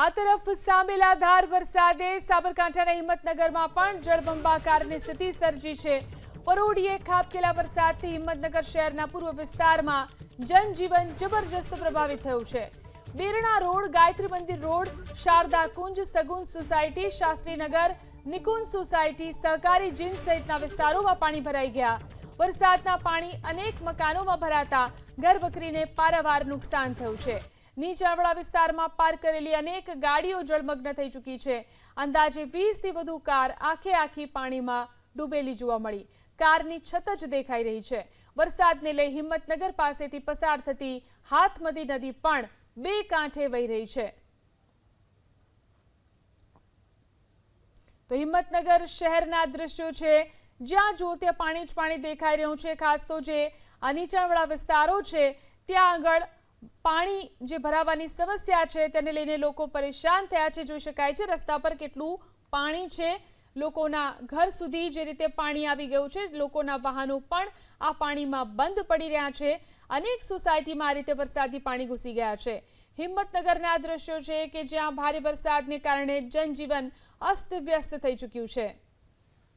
આ તરફ સામેલાધાર વરસાદે સાબરકાંઠાના હિંમતનગરમાં પણ જળબંબાકારની સ્થિતિ સર્જી છે. પરોઢીએ ખાબકેલા વરસાદથી હિંમતનગર શહેરના પૂર્વ વિસ્તારમાં જનજીવન જબરજસ્ત પ્રભાવિત થયું છે. Berana road, Gayatri Mandir road, Sharda Kunj, Sagun society Shastrinagar Nikunj society, સહકારી જીન સહિતના વિસ્તારોમાં પાણી ભરાઈ ગયા. વરસાદના પાણી અનેક મકાનોમાં ભરાતા ઘર વકરીને પારાવાર નુકસાન થયું છે. નીચાણવાળા વિસ્તારમાં પાર્ક કરેલી અનેક ગાડીઓ જળમગ્ન થઈ ચૂકી છે. અંદાજે વીસથી વધુ કાર આખે આખી પાણીમાં ડૂબેલી જોવા મળી. કારની છત જ દેખાઈ રહી છે. વરસાદને લઈ હિંમતનગર પાસેથી પસાર થતી હાથમતી નદી પણ બે કાંઠે વહી રહી છે. તો હિંમતનગર શહેરના દ્રશ્યો છે. જ્યાં જો ત્યાં પાણી જ પાણી દેખાઈ રહ્યું છે. ખાસ તો જે નીચાણવાળા વિસ્તારો છે, ત્યાં આગળ પાણી જે ભરાવાની સમસ્યા છે તેને લઈને લોકો પરેશાન થયા છે. જોઈ શકાય છે રસ્તા પર કેટલું પાણી છે. લોકોના ઘર સુધી જે રીતે પાણી આવી ગયું છે, લોકોના વાહનો પણ આ પાણીમાં બંધ પડી રહ્યા છે. અનેક સોસાયટીમાં આ રીતે વરસાદી પાણી ઘૂસી ગયા છે. હિંમતનગરના દ્રશ્યો છે કે જ્યાં ભારે વરસાદને કારણે જનજીવન અસ્તવ્યસ્ત થઈ ચૂક્યું છે.